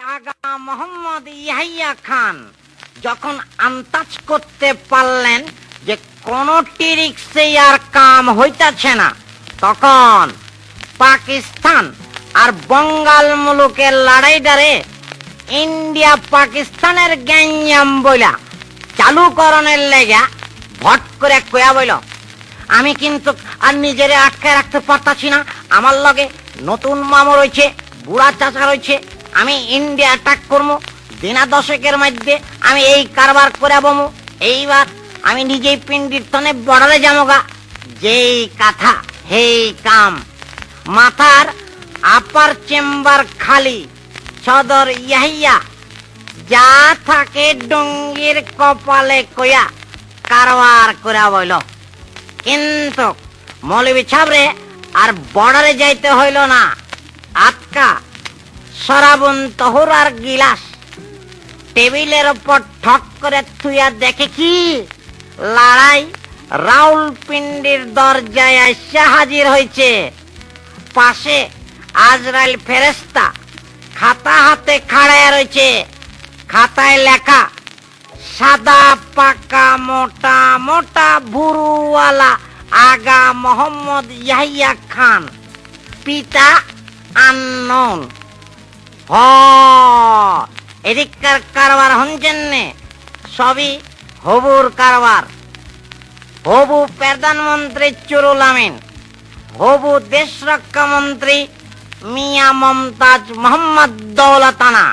আগা মোহাম্মদ ইয়াহিয়া খান, যখন আন্তাজ করতে পারলেন যে কোন টিরিক্সে আর কাম হইতাছে না, তখন পাকিস্তান আর বঙ্গাল মুলুকের লড়াইটারে ইন্ডিয়া পাকিস্তানের গ্যাঞ্জাম বইলা চালু করণের লেগা ভট করে কয়া বইল, আমি কিন্তু আর নিজেরে আটকায় রাখতে পারতাছি না, আমার লগে নতুন মামা রয়েছে, বুড়া চাচা রয়েছে আমি ইন্ডিয়া অ্যাটাক করব দিনা দশকের মধ্যে আমি এই কারবার করে বমু। এইবার আমি নিজেই পিন্ডির তনে বর্ডারে যামোগা। যেই কথা, হেই কাম। মাথার আপার চেম্বার খালি, সদর ইয়াহিয়া। যা থাকে ডঙ্গির কপালে কয়া কারবার করে বইল। কিন্তু মৌলবী ছাবরে আর বর্ডারে যাইতে হইল না। আটকা সরাবন তহুর আর গিলাস। টেবিলের উপর ঠক করে থুইয়া দেখে কি? লড়াই রাউল পিন্ডির দরজায় এসে হাজির হয়েছে পাশে আজরাইল ফেরেস্তা খাতা হাতে খাড়ায় রয়েছে খাতায় লেখা, সাদা, পাকা, মোটা মোটা ভুরুওয়ালা আগা মোহাম্মদ ইয়াহিয়া খান। পিতা আননোন। হ। এদিককার কারবার হঞ্চেন নে। সবই হবুর কারবার। হবু প্রধানমন্ত্রী চুরুল আমিন। হবু দেশ রক্ষা মন্ত্রী মিয়া মমতাজ মোহাম্মদ দৌলতানা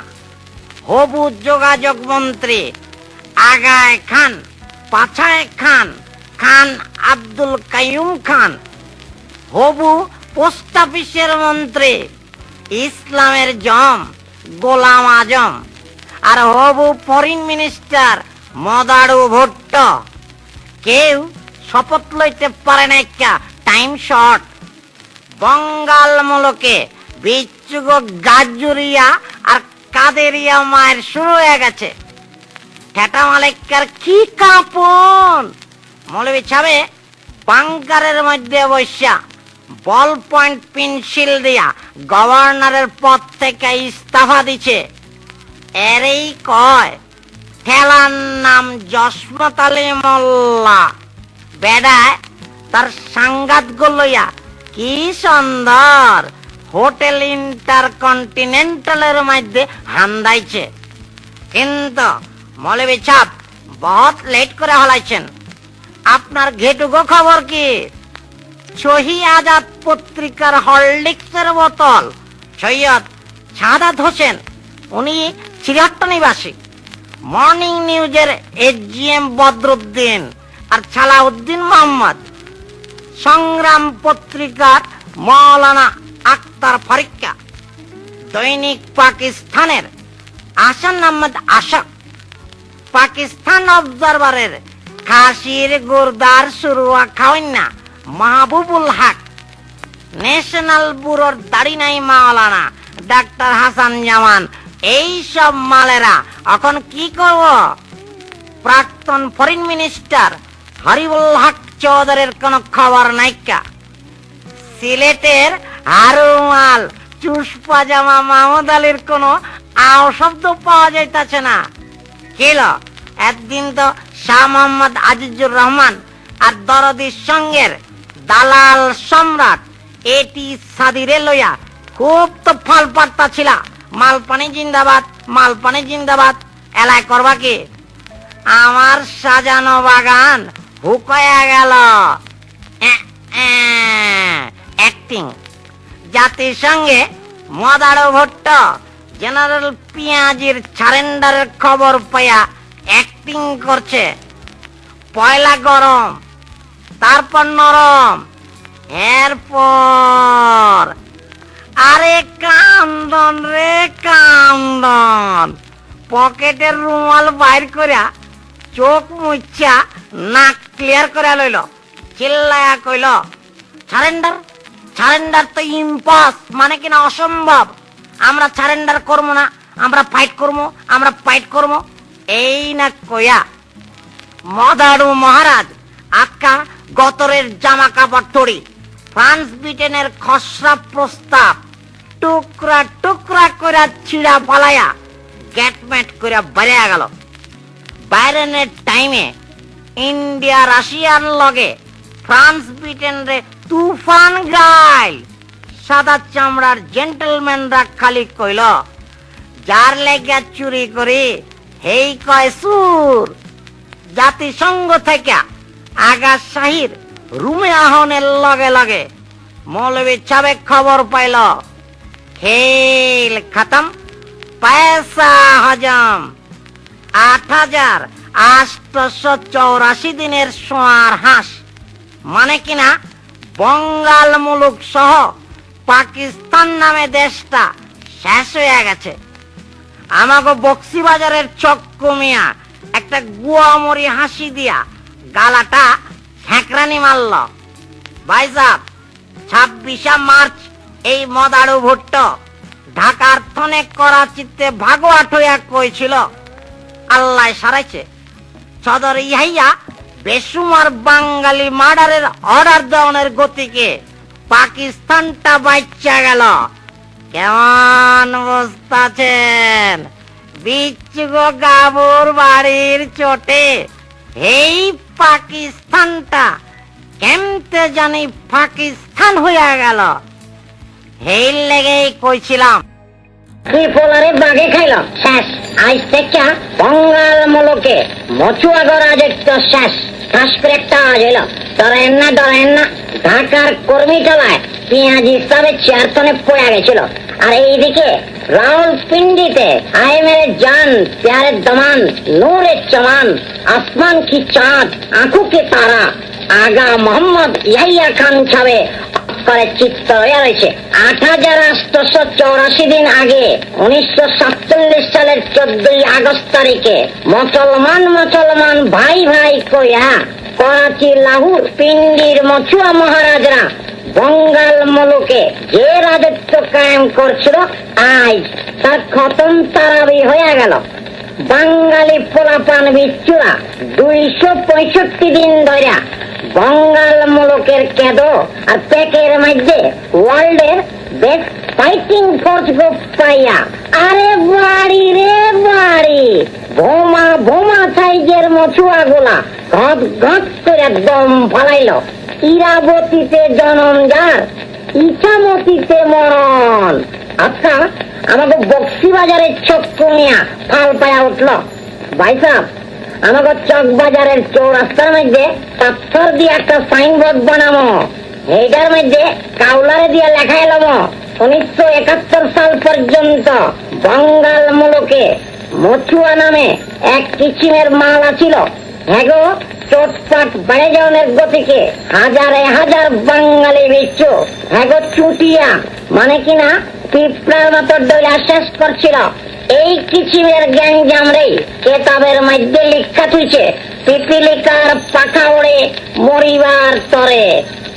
হবু যোগাযোগ মন্ত্রী আগায় খান, পাছায় খান খান আব্দুল কাইয়ুম খান। হবু পোস্ট অফিসের মন্ত্রী ইসলামের জম, গোলাম আজম আর হবু ফরেন মিনিস্টার মদারু ভুট্টো। কেউ শপথ লইতে পারে না একটা টাইম শর্ট বঙ্গাল মুলকে বিচ্ছুগ গাজুরিয়া আর কাদেরিয়া মায়ের শুরু হয়ে গেছে। ঠেটা মালিকার কি কাপন? মৌলবি ছাবে বাংকারের মধ্যে বৈশা বল পয়েন্ট পেন্সিল দিয়া গভর্নরের পদ থেকে ইস্তফা দিছে। এরই কয়, ঠেলার নাম জসমত আলী মোল্লা। বেড়ায় তার সাংগাত লইয়া কি সুন্দর হোটেল ইন্টার কন্টিনেন্টালের মধ্যে হান্দাইছে। কিন্তু মৌলবী ছাপ বহুত লেট করে হলাইছেন। আপনার ঘেটুগো খবর কি? সহি আজাদ পত্রিকার হরলিক্সের বোতল। সৈয়দ সাদাত হোসেন, উনি চিরাট্টা নিবাসী। মর্নিং নিউজের এজিএম বদরুদ্দিন আর ছালাউদ্দিন মোহাম্মদ। সংগ্রাম পত্রিকার মৌলানা আক্তার ফারিক্কা। দৈনিক পাকিস্তানের আসান আহমদ আশাক। পাকিস্তান অবজারভারের খাসির গুরদার সুরুয়া খাওয়ান্না মাহবুবুল হক, ন্যাশনাল ব্যুরোর দাড়ি নাই মাওলানা, ডাক্তার হাসান জামান, এই সব মালেরা। এখন কি করব? প্রাক্তন ফরেন মিনিস্টার হরিবুল হক চৌধুরীর কোনো খবর নাইকা সিলেটের হারুমাল চুস পাজামা মাহমুদ আলীর কোনো আও শব্দ পাওয়া যাইতাছে না। কিল একদিন তো শাহ মোহাম্মদ আজিজুর রহমান আর দরদির সঙ্গের দালাল সম্রাট, এটি সাদিরে লইয়া খুব তো ফল পাত্তা ছিল। মালপানি জিন্দাবাদ মালপানি জিন্দাবাদ, এলাই করবা কি? আমার সাজানো বাগান হুকয়া গেল। অ্যাক্টিং জাতিসংঘে মদারো ভট্ট, জেনারেল পিয়াজির সারেন্ডারের খবর পাইয়া অ্যাক্টিং করছে। পয়লা গরম তারপর নরম। এরপর আরে কান্দন রে কান্দন। পকেটের রুমাল বাইর করিয়া চোখ মুচ্ছা নাক ক্লিয়ার করে লইল। চিল্লায়া কইল সারেন্ডার সারেন্ডার তো ইম্পস মানে কিনা অসম্ভব। আমরা সারেন্ডার করব না, আমরা ফাইট করব আমরা ফাইট করব এই না কয়া মদারু মহারাজ আক্কা গতরের জামা কাপড় তড়ি ফ্রান্স ব্রিটেনের খসড়া প্রস্তাব। টুকরা টুকরা করে ছিড়া ফালাইয়া গ্যাটম্যাট করে বেরিয়ে গেল। বাইরনের টাইমে ইন্ডিয়া রাশিয়ার লগে ফ্রান্স ব্রিটেন রে তুফান গাইল সাদা চামড়ার জেন্টলম্যানরা খালি কইল, যার লেগে চুরি করি, হেই কয় সুর। জাতিসংঘ থেকে আগা শাহির রুমে আহনের লগে লগে। মৌলবী সাবেক খবর পাইল, খেল খতম, পয়সা হজম। আট হাজার আটশো চৌরাশি দিনের সোয়ার হাঁস। মানে কিনা, বঙ্গাল মুলুক সহ পাকিস্তান নামে দেশটা শেষ হয়ে গেছে। আমাকে বক্সিবাজারের চক্কু মিয়া, একটা গুয়ামরি হাসি দিয়া গালাটা হ্যাঁকরানি মারল। ভাইসাব ছাব্বিশে মার্চ এই মদারু ভুট্টো ঢাকার থনে করাচিতে ভাগোয়াট হইয়া কইছিল। আল্লাহ সারাইছে। সদর ইহাইয়া বেসুমার বাঙালি মার্ডারের অর্ডার দেওয়ানের গতিকে পাকিস্তানটা বাচ্চা গেল। কেমন অবস্থা আছেন? বিচ্ছুগো গাবুর বাড়ির চোটে এই পাকিস্তানটা কেমতে জানি পাকিস্তান হইয়া গেল। এই লেগেই কইছিলাম। ত্রিপোলারে বাগে খাইল শেষ। আজ থেকে বঙ্গাল মুলুকে মচুয়া গরাজের তো শেষ। আওয়াজ এলো ডরেন না ডরেন না। ঢাকার কর্মী তলায় পেঁয়াজ হিসাবে চেয়ারতনে পড়ে গেছিল। আর এইদিকে রাহুল আয় মেরে জান, প্যারে দমান, নূরে চমান আসমান কি চাঁদ, আঁখু কি তারা, আগা মোহাম্মদ ইয়াহিয়া খান ছাবে করে চিত্ত রয়েছে। আট হাজার আটশো চৌরাশি দিন আগে, উনিশশো সাতচল্লিশ সালের চোদ্দই আগস্ট তারিখে, মুসলমান মুসলমান ভাই ভাই কইয়া, করাচি, লাহুর, পিন্ডির মছুয়া মহারাজরা বঙ্গাল মুলুকে যে রাজত্ব কায়েম করছিল, আজ তার খতম তারাবি হয়ে গেল। বাঙালি পোলাপান বিচ্ছুরা দুইশো পঁয়ষট্টি দিন ধরে বঙ্গাল মুলুকের কেদো আর প্যাকের মধ্যে ওয়ার্ল্ডের বেস্ট ফাইটিং ফোর্স গ্রুপ পাইয়া, আরে বাড়ি রে বাড়ি ভোমা ভোমা সাইজের মছুয়া গুলা ঘট ঘট করে দম ফালাইল। ইরাবতীতে জনম যার ইছামতিতে মরণ। আচ্ছা আমাকে বক্সি বাজারের চক্ষু মিয়া ফাল পায়া উঠল। ভাই সাহেব, আমাকে চক বাজারের চৌরাস্তার মধ্যে পাথর দিয়ে একটা সাইনবোর্ড বানাবো এইটার মধ্যে কাউলারে দিয়ে লেখা এলাম উনিশশো একাত্তর সাল পর্যন্ত বঙ্গাল মুলুকে মথুয়া নামে এক কিচিমের মাল আছিল হ্যাগো চোটপাট বেড়ে যাওয়ার গতিকে হাজারে হাজার বাঙালি বিচ্ছু হ্যাগো চুটিয়া মানে কিনা পিঁপড়ার মতো ডইলা শেষ করছিল। এই কিচিমের গ্যাংজাম রে কেতাবের মধ্যে লিখা তুইছে পিপিলিকার পাখা ওড়ে মরিবার তরে।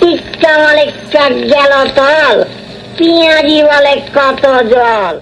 টিক্কা মালিকা গেল তল, পিঁয়াজি বলে কত জল।